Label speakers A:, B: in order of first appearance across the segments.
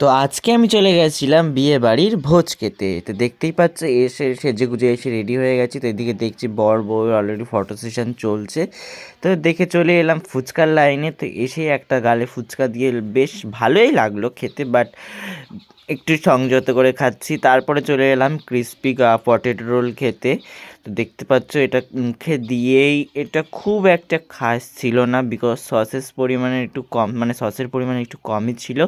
A: তো আজকে আমি চলে গেছিলাম বিয়ে বাড়ির ভোজ খেতে। তো দেখতেই পাচ্ছ, এসে সেজে গুজে এসে রেডি হয়ে গেছি। তো এদিকে দেখছি বর বউ অলরেডি ফটো সেশন চলছে। তো দেখে চলে এলাম ফুচকার লাইনে তো এসে একটা গালে ফুচকা দিয়ে বেশ ভালোই লাগল খেতে বাট একটু সংযত করে খাচ্ছি। তারপরে চলে এলাম ক্রিস্পি পটেটো রোল খেতে। তো দেখতে পাচ্ছ এটা মুখে দিয়েই এটা খুব একটা খাস ছিল না বিকজ সসেস পরিমাণে একটু কম মানে সসের পরিমাণ একটু কমই ছিল।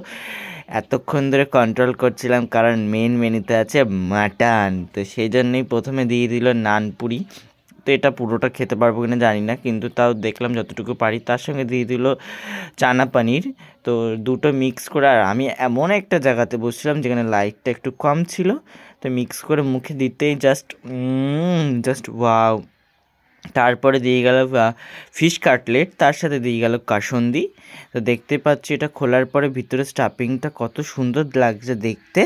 A: এতক্ষণ ধরে কন্ট্রোল করছিলাম কারণ মেন মেনুতে আছে মাটন তো সেই জন্যই প্রথমে দিয়ে দিল নানপুরি তো এটা পুরোটা খেতে পারব কিনা জানি না, কিন্তু তাও দেখলাম যতটুকু পারি। তার সঙ্গে দিয়ে দিল চানা পানির। তো দুটো মিক্স করে, আর আমি এমন একটা জায়গাতে বসছিলাম যেখানে লাইটটা একটু কম ছিল। তো মিক্স করে মুখে দিতেই জাস্ট জাস্ট ওয়াও তারপরে দিয়ে গেল ফিশ কাটলেট তার সাথে দিয়ে গেল কাসন্দি। তো দেখতে পাচ্ছি এটা খোলার পরে ভিতরে স্টাফিংটা কত সুন্দর লাগছে দেখতে।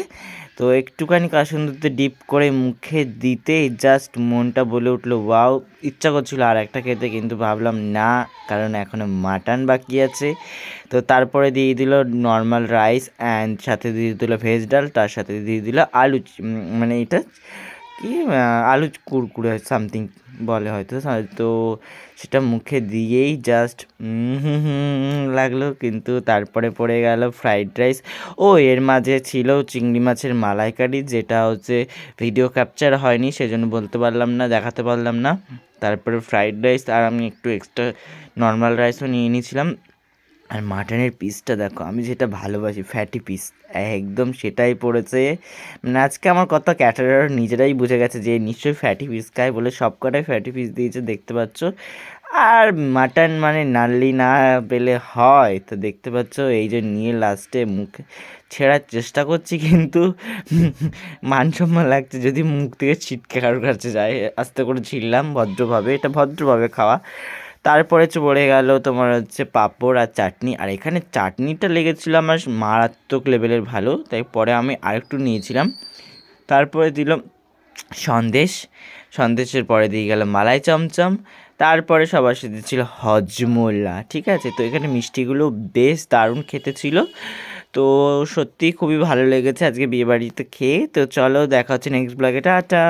A: তো একটুখানি কাসন্দিতে ডিপ করে মুখে দিতে জাস্ট মনটা বলে উঠল ওয়াও ইচ্ছা করছিল আর একটা খেতে, কিন্তু ভাবলাম না, কারণ এখনও মাটন বাকি আছে। তো তারপরে দিয়ে দিল নর্মাল রাইস অ্যান্ড সাথে দিয়ে দিল ভেজ ডাল, তার সাথে দিয়ে দিল আলু মানে এটা কি আলু কুড়কুড়ে সামথিং বলে হয়তো তো সেটা মুখে দিয়েই জাস্ট লাগল, কিন্তু তারপরে পড়ে গেল ফ্রাইড রাইস ও, এর মাঝে ছিল চিংড়ি মাছের মালাইকারি, যেটা হচ্ছে ভিডিও ক্যাপচার হয়নি, সেজন্য বলতে পারলাম না, দেখাতে পারলাম না। তারপরে ফ্রাইড রাইস আর আমি একটু এক্সট্রা নর্মাল রাইসও নিয়ে নিয়েছিলাম। আর মাটনের পিসটা দেখো, আমি যেটা ভালোবাসি ফ্যাটি পিস একদম সেটাই পড়েছে। মানে আজকে আমার কত ক্যাটারার নিজেরাই বুঝে গেছে যে নিশ্চয়ই ফ্যাটি পিস খায় বলে সব কটাই ফ্যাটি পিস দিয়েছে, দেখতে পাচ্ছ। আর মাটন মানে নাড়লি না পেলে হয়, তো দেখতে পাচ্ছ এই যে নিয়ে লাস্টে মুখে ছেঁড়ার চেষ্টা করছি কিন্তু মানসম্মান লাগছে যদি মুখ থেকে ছিটকে কারোর কাছে যায়, আস্তে করে ছিললাম ভদ্রভাবে, এটা ভদ্রভাবে খাওয়া। তারপরে পড়ে গেল তোমার হচ্ছে পাঁপড় আর চাটনি। আর এখানে চাটনিটা লেগেছিলো আমার মারাত্মক লেভেলের ভালো, তাই পরে আমি আরেকটু নিয়েছিলাম। তারপরে দিল সন্দেশ। সন্দেশের পরে দিয়ে গেল মালাই চমচম। তারপরে সবার সাথে ছিল হজমোল্লা, ঠিক আছে? তো এখানে মিষ্টিগুলো বেশ দারুণ খেতে ছিল। তো সত্যিই খুবই ভালো লেগেছে আজকে বিয়েবাড়িতে খেয়ে। তো চলো দেখা হচ্ছে নেক্সট ব্লগে টাটা!